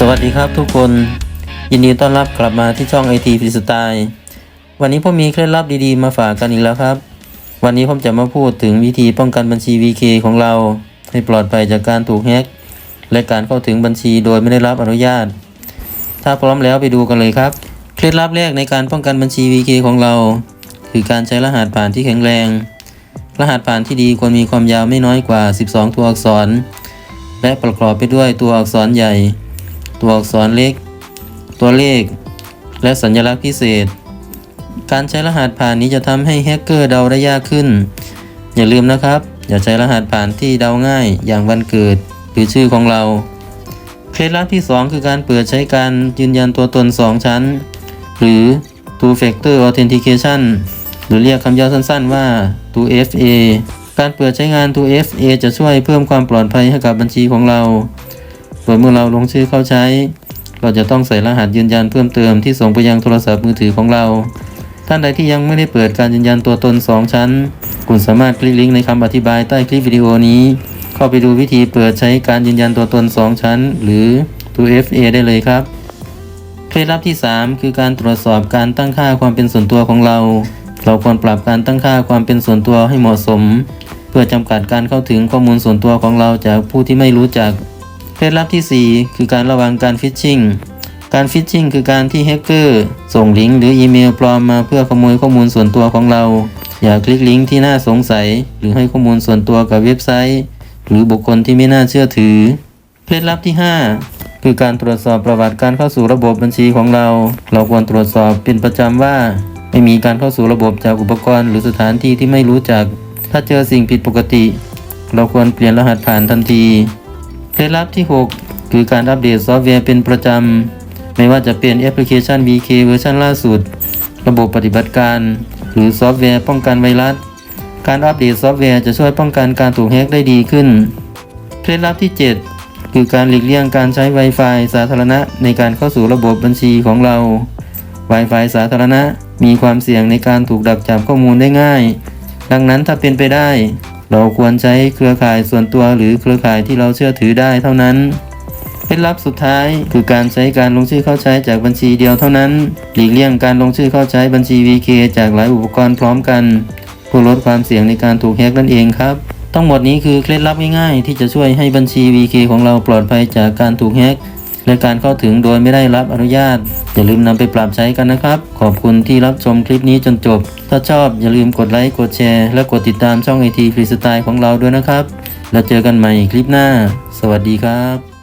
สวัสดีครับทุกคน ยินดีต้อนรับกลับมาที่ช่อง IT f r e e s t y l e วันนี้ผมมีเคล็ดลับดีๆมาฝากกันอีกแล้วครับ วันนี้ผมจะมาพูดถึงวิธีป้องกันบัญชี VK ของเรา ให้ปลอดภัยจากการถูกแฮ็กและการเข้าถึงบัญชีโดยไม่ได้รับอนุญาต ถ้าพร้อมแล้วไปดูกันเลยครับ เคล็ดลับแรกในการป้องกันบัญชี VK ของเรา คือการใช้รหัสผ่านที่แข็งแรง รหัสผ่านที่ดีควรมีความยาวไม่น้อยกว่า 12 ตัวอักษร และประกอบไปด้วยตัวอักษรใหญ่ ตัวอักษรเล็ก ตัวเลข และสัญลักษณ์พิเศษ การใช้รหัสผ่านนี้จะทำให้แฮกเกอร์เดาได้ยากขึ้น อย่าลืมนะครับ อย่าใช้รหัสผ่านที่เดาง่ายอย่างวันเกิดหรือชื่อของเรา เคล็ดลับที่ 2 คือการเปิดใช้การยืนยันตัวตน 2 ชั้น หรือ two factor authentication หรือเรียกคำย่อสั้นๆว่า 2FA การเปิดใช้งาน 2FA จะช่วยเพิ่มความปลอดภัยให้กับบัญชีของเรา โดยเมื่อเราลงชื่อเข้าใช้ เราจะต้องใส่รหัสยืนยันเพิ่มเติมที่ส่งไปยังโทรศัพท์มือถือของเรา ท่านใดที่ยังไม่ได้เปิดการยืนยันตัวตน 2 ชั้น คุณสามารถคลิกลิงก์ในคำอธิบายใต้คลิปวิดีโอนี้ เข้าไปดูวิธีเปิดใช้การยืนยันตัวตน 2 ชั้น หรือ 2FA ได้เลยครับเคล็ดลับที่ 3 คือการตรวจสอบการตั้งค่าความเป็นส่วนตัวของเรา เราควรปรับการตั้งค่าความเป็นส่วนตัวให้เหมาะสม เพื่อจำกัดการเข้าถึงข้อมูลส่วนตัวของเราจากผู้ที่ไม่รู้จัก เคล็ดลับที่ 4 คือการระวังการฟิชชิงการฟิชชิงคือการที่แฮกเกอร์ส่งลิงก์หรืออีเมลปลอมมาเพื่อขโมยข้อมูลส่วนตัวของเรา อย่าคลิกลิงก์ที่น่าสงสัย หรือให้ข้อมูลส่วนตัวกับเว็บไซต์ หรือบุคคลที่ไม่น่าเชื่อถือ เคล็ดลับที่ 5 คือการตรวจสอบประวัติการเข้าสู่ระบบบัญชีของเรา เราควรตรวจสอบเป็นประจำว่า ไม่มีการเข้าสู่ระบบจากอุปกรณ์หรือสถานที่ที่ไม่รู้จัก ถ้าเจอสิ่งผิดปกติ เราควรเปลี่ยนรหัสผ่านทันที เคล็ดลับที่ 6 คือการอัปเดตซอฟต์แวร์เป็นประจำ ไม่ว่าจะเป็นแอปพลิเคชัน VK เวอร์ชันล่าสุด ระบบปฏิบัติการ หรือซอฟต์แวร์ป้องกันไวรัส การอัปเดตซอฟต์แวร์จะช่วยป้องกันการถูกแฮกได้ดีขึ้น เคล็ดลับที่ 7 คือการหลีกเลี่ยงการใช้ Wi-Fi สาธารณะในการเข้าสู่ระบบบัญชีของเรา Wi-Fi สาธารณะมีความเสี่ยงในการถูกดักจับข้อมูลได้ง่าย ดังนั้นถ้าเป็นไปได้ เราควรใช้เครือข่ายส่วนตัวหรือเครือข่ายที่เราเชื่อถือได้เท่านั้นเคล็ดลับสุดท้ายคือการใช้การลงชื่อเข้าใช้จากบัญชีเดียวเท่านั้น หลีกเลี่ยงการลงชื่อเข้าใช้บัญชี VK จากหลายอุปกรณ์พร้อมกันเพื่อลดความเสี่ยงในการถูกแฮกนั่นเองครับ ทั้งหมดนี้คือเคล็ดลับง่ายๆที่จะช่วยให้บัญชี VK ของเราปลอดภัยจากการถูกแฮกและการเข้าถึงโดยไม่ได้รับอนุญาต อย่าลืมนำไปปรับใช้กันนะครับ ขอบคุณที่รับชมคลิปนี้จนจบ ถ้าชอบอย่าลืมกดไลค์กดแชร์ และกดติดตามช่อง IT Freestyle ของเราด้วยนะครับ แล้วเจอกันใหม่คลิปหน้า สวัสดีครับ